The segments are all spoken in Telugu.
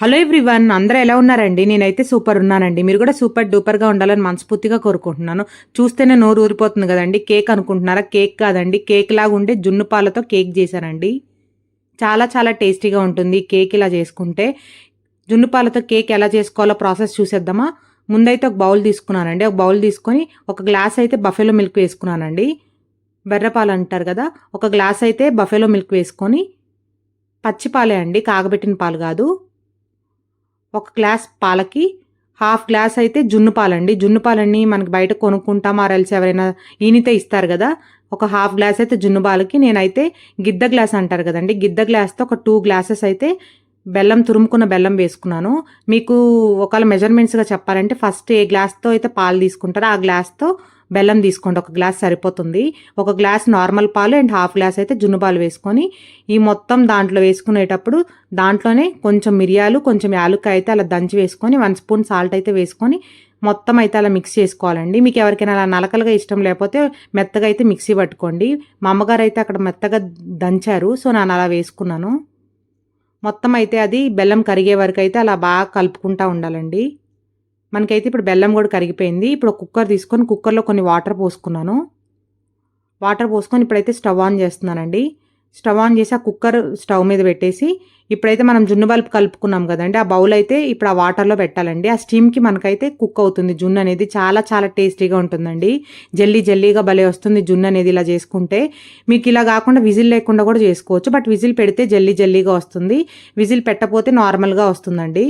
హలో ఎవ్రీవన్ అందరూ ఎలా ఉన్నారండి? నేనైతే సూపర్ ఉన్నానండి. మీరు కూడా సూపర్ డూపర్గా ఉండాలని మనస్ఫూర్తిగా కోరుకుంటున్నాను. చూస్తేనే నోరు ఊరిపోతుంది కదండి. కేక్ అనుకుంటున్నారా? కేక్ కాదండి. కేక్ లాగా ఉండే జున్ను పాలతో కేక్ చేశానండి. చాలా చాలా టేస్టీగా ఉంటుంది కేక్ ఇలా చేసుకుంటే. జున్ను పాలతో కేక్ ఎలా చేసుకోవాలో ప్రాసెస్ చూసేద్దామా? ముందైతే ఒక బౌల్ తీసుకున్నానండి. ఒక బౌల్ తీసుకొని ఒక గ్లాస్ అయితే బఫెలో మిల్క్ వేసుకున్నానండి. బెర్రపాలు అంటారు కదా? ఒక గ్లాస్ అయితే బఫెలో మిల్క్ వేసుకొని పచ్చి పాలే అండి. కాగబెట్టిన పాలు కాదు. ఒక గ్లాస్ పాలకి హాఫ్ గ్లాస్ అయితే జున్ను పాలండి. జున్ను పాలన్నీ మనకి బయట కొనుక్కుంటాం ఆరల్సి ఎవరైనా ఈనితే ఇస్తారు కదా. ఒక హాఫ్ గ్లాస్ అయితే జున్ను పాలకి నేనైతే గిద్ద గ్లాస్ అంటారు కదండి. గిద్ద గ్లాస్తో ఒక టూ గ్లాసెస్ అయితే బెల్లం తురుముకున్న బెల్లం వేసుకున్నాను. మీకు ఒకవేళ మెజర్మెంట్స్గా చెప్పాలంటే ఫస్ట్ ఏ గ్లాస్తో అయితే పాలు తీసుకుంటారో ఆ గ్లాస్తో బెల్లం తీసుకోండి ఒక గ్లాస్ సరిపోతుంది. ఒక గ్లాస్ నార్మల్ పాలు అండ్ హాఫ్ గ్లాస్ అయితే జున్ను పాలు వేసుకొని ఈ మొత్తం దాంట్లో వేసుకునేటప్పుడు దాంట్లోనే కొంచెం మిరియాలు కొంచెం యాలుక్కాయ అయితే అలా దంచి వేసుకొని వన్ స్పూన్ సాల్ట్ అయితే వేసుకొని మొత్తం అయితే అలా మిక్స్ చేసుకోవాలండి. మీకు ఎవరికైనా అలా నలకలుగా ఇష్టం లేకపోతే మెత్తగా అయితే మిక్సీ పట్టుకోండి. మా అమ్మగారు అయితే అక్కడ మెత్తగా దంచారు సో నేను అలా వేసుకున్నాను. మొత్తం అయితే అది బెల్లం కరిగే వరకు అయితే అలా బాగా కలుపుకుంటూ ఉండాలండి. మనకైతే ఇప్పుడు బెల్లం కూడా కరిగిపోయింది. ఇప్పుడు కుక్కర్ తీసుకొని కుక్కర్లో కొన్ని వాటర్ పోసుకున్నాను. వాటర్ పోసుకొని ఇప్పుడైతే స్టవ్ ఆన్ చేస్తున్నానండి. స్టవ్ ఆన్ చేసి ఆ కుక్కర్ స్టవ్ మీద పెట్టేసి ఇప్పుడైతే మనం జున్ను బల్బు కలుపుకున్నాం కదండి. ఆ బౌల్ అయితే ఇప్పుడు ఆ వాటర్లో పెట్టాలండి. ఆ స్టీమ్కి మనకైతే కుక్ అవుతుంది జున్ను అనేది. చాలా చాలా టేస్టీగా ఉంటుందండి. జల్లీ జల్లీగా భలే వస్తుంది జున్ను అనేది ఇలా చేసుకుంటే. మీకు ఇలా కాకుండా విజిల్ లేకుండా కూడా చేసుకోవచ్చు. బట్ విజిల్ పెడితే జల్లీ జల్లీగా వస్తుంది. విజిల్ పెట్టకపోతే నార్మల్గా వస్తుందండి.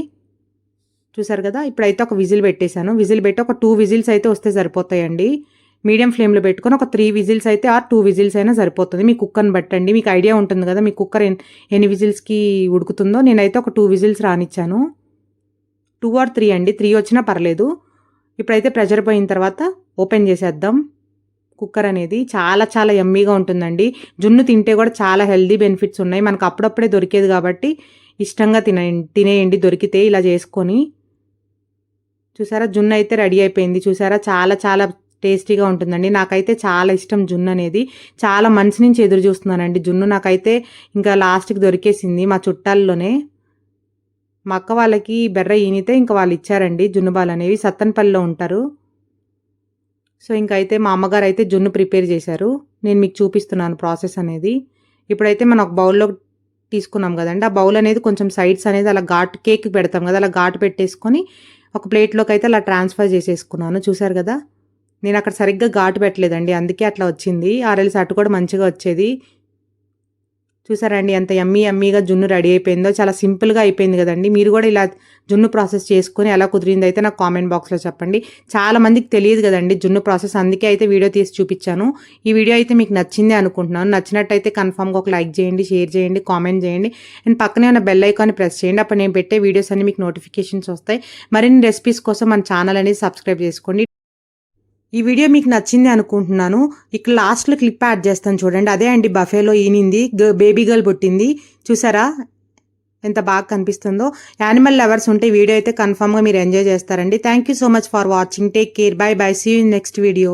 చూసారు కదా? ఇప్పుడైతే ఒక విజిల్ పెట్టేశాను. విజిల్ పెట్టి ఒక టూ విజిల్స్ అయితే వస్తే సరిపోతాయండి. మీడియం ఫ్లేమ్లో పెట్టుకొని ఒక త్రీ విజిల్స్ అయితే ఆర్ టూ విజిల్స్ అయినా సరిపోతుంది. మీ కుక్కర్ని బట్టండి. మీకు ఐడియా ఉంటుంది కదా మీ కుక్కర్ ఎన్ని విజిల్స్కి ఉడుకుతుందో. నేనైతే ఒక టూ విజిల్స్ రానిచ్చాను. టూ ఆర్ త్రీ అండి. త్రీ వచ్చినా పర్లేదు. ఇప్పుడైతే ప్రెషర్ పోయిన తర్వాత ఓపెన్ చేసేద్దాం. కుక్కర్ అనేది చాలా చాలా ఎమ్మీగా ఉంటుందండి. జున్ను తింటే కూడా చాలా హెల్దీ బెనిఫిట్స్ ఉన్నాయి. మనకు అప్పుడప్పుడే దొరికేది కాబట్టి ఇష్టంగా తినే తినేయండి. దొరికితే ఇలా చేసుకొని చూసారా జున్ను అయితే రెడీ అయిపోయింది. చూసారా చాలా చాలా టేస్టీగా ఉంటుందండి. నాకైతే చాలా ఇష్టం జున్ను అనేది. చాలా మంచి నుంచి ఎదురు చూస్తున్నానండి జున్ను. నాకైతే ఇంకా లాస్ట్కి దొరికేసింది మా చుట్టాల్లోనే. మా అక్క వాళ్ళకి బెర్ర ఈనితే ఇంకా వాళ్ళు ఇచ్చారండి జున్ను బాల్ అనేవి. సత్తనపల్లిలో ఉంటారు. సో ఇంకైతే మా అమ్మగారు అయితే జున్ను ప్రిపేర్ చేశారు. నేను మీకు చూపిస్తున్నాను ప్రాసెస్ అనేది. ఇప్పుడైతే మనం ఒక బౌల్లో తీసుకున్నాం కదండి. ఆ బౌల్ అనేది కొంచెం సైడ్స్ అనేది అలా ఘాట్ కేక్ పెడతాం కదా అలా ఘాటు పెట్టేసుకొని ఒక ప్లేట్లోకి అయితే అలా ట్రాన్స్ఫర్ చేసేసుకున్నాను. చూసారు కదా? నేను అక్కడ సరిగ్గా ఘాటు పెట్టలేదండి. అందుకే అట్లా వచ్చింది. ఆర్ఎల్స్ అటు కూడా మంచిగా వచ్చేది. చూసారండి ఎంత ఎమ్మీ ఎమ్మీగా జున్ను రెడీ అయిపోయిందో. చాలా సింపుల్గా అయిపోయింది కదండి. మీరు కూడా ఇలా జున్ను ప్రాసెస్ చేసుకుని ఎలా కుదిరింది అయితే నాకు కామెంట్ బాక్స్లో చెప్పండి. చాలా మందికి తెలియదు కదండి జున్ను ప్రాసెస్. అందుకే అయితే వీడియో తీసి చూపించాను. ఈ వీడియో అయితే మీకు నచ్చింది అనుకుంటున్నాను. నచ్చినట్టయితే కన్ఫామ్గా ఒక లైక్ చేయండి షేర్ చేయండి కామెంట్ చేయండి. అండ్ పక్కనే ఉన్న బెల్ ఐకాన్ని ప్రెస్ చేయండి. అప్పుడు నేను పెట్టే వీడియోస్ అన్ని మీకు నోటిఫికేషన్స్ వస్తాయి. మరిన్ని రెసిపీస్ కోసం మన ఛానల్ అనేది సబ్స్క్రైబ్ చేసుకోండి. ఈ వీడియో మీకు నచ్చింది అనుకుంటున్నాను. ఇక్కడ లాస్ట్లో క్లిప్ యాడ్ చేస్తాను చూడండి. అదే అండి బఫేలో ఈనింది. బేబీ గర్ల్ పుట్టింది. చూసారా? ఎంత బాగా కనిపిస్తుందో. యానిమల్ లవర్స్ ఉంటే వీడియో అయితే కన్ఫామ్గా మీరు ఎంజాయ్ చేస్తారండి. Thank you so much for watching take care bye bye see you next video